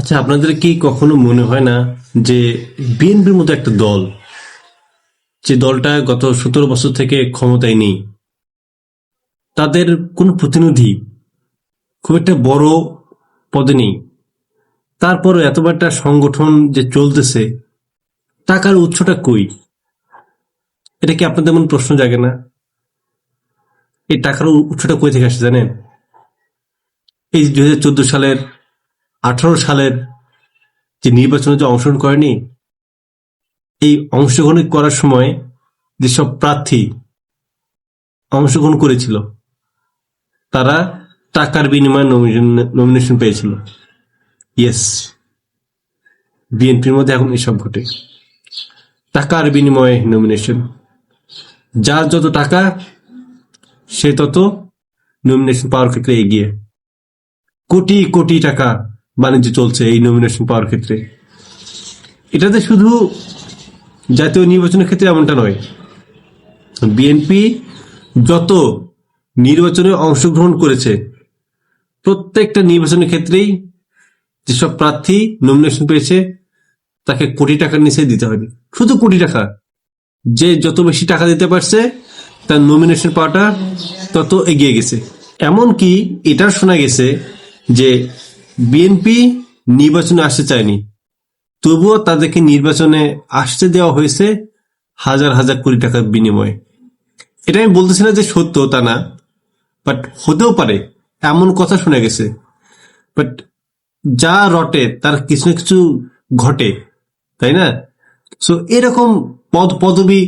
আচ্ছা আপনাদের কি কখনো মনে হয় না যে বিএনপির মতো একটা দল, যে দলটা গত সতেরো বছর থেকে ক্ষমতায় নেই, তাদের কোনো প্রতিনিধি খুব একটা বড় পদে নেই তারপরে এত একটা সংগঠন যে চলতেছে, টাকার উৎসটা কই? এটা কি আপনাদের মনে প্রশ্ন জাগে না? এই টাকার উৎসটা কই থেকে আসে জানেন? এই দুই হাজার চোদ্দ সালের আঠারো সালের যে নির্বাচনে যে অংশগ্রহণ করেনি, এই অংশগ্রহণ করার সময় যেসব প্রার্থী অংশগ্রহণ করেছিল, তারা টাকার বিনিময়ে নমিনেশন পেয়েছিল। ইয়েস বিএনপির মধ্যে এখন এসব ঘটে। টাকার বিনিময়ে নমিনেশন যার যত টাকা, সে তত নমিনেশন পাওয়ার ক্ষেত্রে এগিয়ে। কোটি কোটি টাকা বাণিজ্য চলছে এই নমিনেশন পাওয়ার ক্ষেত্রে। এটাতে শুধু জাতীয় নির্বাচনের ক্ষেত্রে এমনটা নয়। বিএনপি যত নির্বাচনে অংশগ্রহণ করেছে, প্রত্যেকটা নির্বাচনের ক্ষেত্রেই যেসব প্রার্থী নমিনেশন পেয়েছে, তাকে কোটি টাকার নিচে দিতে হয়নি শুধু কোটি টাকা। যে যত বেশি টাকা দিতে পারছে, তার নমিনেশন পাওয়াটা তত এগিয়ে গেছে। এমনকি এটা শোনা গেছে যে বিএনপি নির্বাচনে আসতে চায়নি। তবুও তাদেরকে নির্বাচনে আসতে দেওয়া হয়েছে হাজার হাজার কোটি টাকার বিনিময়ে। এটা আমি বলতেছি না যে সত্য তা না বাট হতেও পারে, এমন কথা শোনা গেছে। বাট যা রটে তার কিছু না কিছু ঘটে, তাই না? সো এরকম পদ, পদবি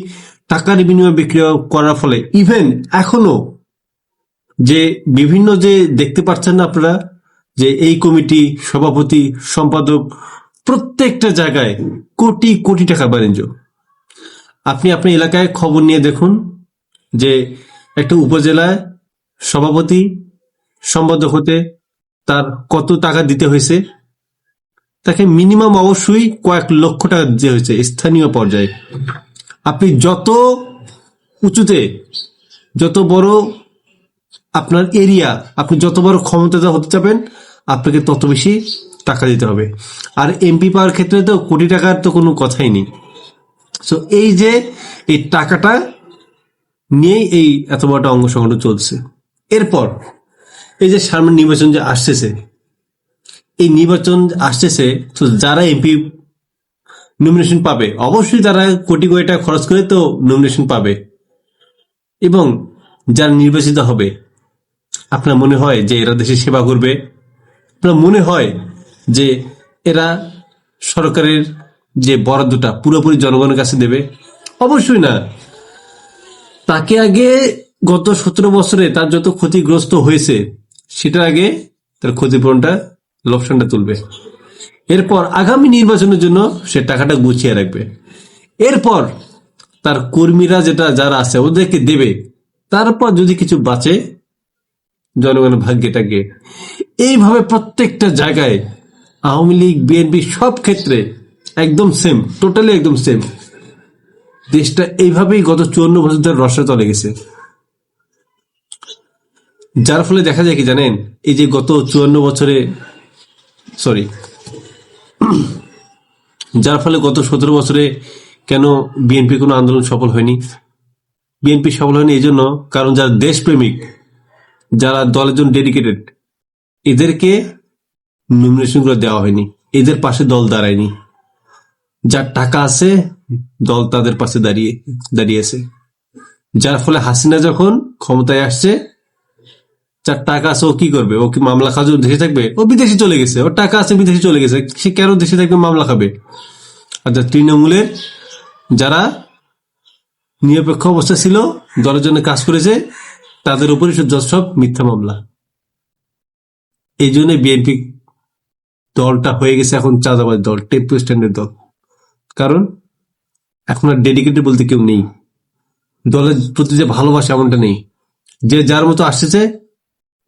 টাকার বিনিময়ে বিক্রি করার ফলে ইভেন এখনও যে বিভিন্ন যে দেখতে পাচ্ছেন না আপনারা যে এই কমিটি সভাপতি, সম্পাদক প্রত্যেকটা জায়গায় কোটি কোটি টাকা বাণিজ্য। আপনি আপনার এলাকায় খবর নিয়ে দেখুন যে একটা উপজেলায় সভাপতি, সম্পাদক হতে তার কত টাকা দিতে হয়েছে? তাকে মিনিমাম অবশ্যই কয়েক লক্ষ টাকা দিতে হয়েছে স্থানীয় পর্যায়ে। আপনি যত উঁচুতে, যত বড় আপনার এরিয়া, আপনি যত বড় ক্ষমতা হতে চাবেন আপনাকে তত বেশি টাকা দিতে হবে। আর এমপি পাওয়ার ক্ষেত্রে তো কোটি টাকার তো কোনো কথাই নেই। সো এই যে এই টাকাটা নিয়েই এই এত বড়টা অঙ্গ সংগঠন চলছে। এরপর এই যে সামনে নির্বাচন যে আসতেছে, এই নির্বাচন আসতেছে, তো যারা এমপি নমিনেশন পাবে, অবশ্যই তারা কোটি কোটি টাকা খরচ করে তো নমিনেশন পাবে। এবং যারা নির্বাচিত হবে, আপনার মনে হয় যে এরা দেশের সেবা করবে? মনে হয় যে এরা সরকারের যে বরাদ্দটা পুরোপুরি জনগণের কাছে দেবে? অবশ্যই না। তাকে আগে গত সতেরো বছরে তার যত ক্ষতিগ্রস্ত হয়েছে, সেটার আগে তার ক্ষতিপূরণটা, লোকসানটা তুলবে। এরপর আগামী নির্বাচনের জন্য সে টাকাটা গুছিয়ে রাখবে। এরপর তার কর্মীরা যেটা, যারা আছে, ওদেরকে দেবে। তারপর যদি কিছু বাঁচে জনগণের ভাগ্যটাকে। এইভাবে প্রত্যেকটা জায়গায় আওয়ামী লীগ, বিএনপি সব ক্ষেত্রে একদম সেম টোটালি একদম সেম দেশটা এইভাবেই গত চুয়ান্ন বছর ধরে রসে তলে গেছে। যার ফলে দেখা যায় কি জানেন, এই যে গত চুয়ান্ন বছরে সরি যার ফলে গত সতেরো বছরে কেন বিএনপি কোনো আন্দোলন সফল হয়নি? বিএনপি সফল হয়নি এই জন্য কারণ যারা দেশপ্রেমিক যারা দলের জন্য ডেডিকেটেড এদেরকে নমিনেশন করে দেওয়া হয়নি। এদের পাশে দল দাঁড়ায়নি। যার টাকা আছে, দল তাদের পাশে দাঁড়িয়ে, দাঁড়িয়েছে। যার ফলে হাসিনা যখন ক্ষমতায় আসছে, যার টাকা আছে, ও কি করবে? ও কি মামলা জন্য দেশে থাকবে? ও বিদেশে চলে গেছে। ওর টাকা আছে, বিদেশে চলে গেছে। সে কেন দেশে থাকবে, মামলা খাবে? আর যার তৃণমূলের যারা নিরপেক্ষ অবস্থা ছিল, দলের জন্য কাজ করেছে তাদের উপরে সব- সব মিথ্যা মামলা। এই জন্য বিএনপি দলটা হয়ে গেছে এখন চাঁদাবাজ দল টেম্পো স্ট্যান্ডের দল। কারণ এখন আর ডেডিকেটেড বলতে কেউ নেই। দলের প্রতি যে ভালোবাসা এমনটা নেই। যে যার মতো আসতেছে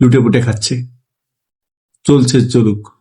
লুটে পুটে খাচ্ছে। চলছে, চলুক।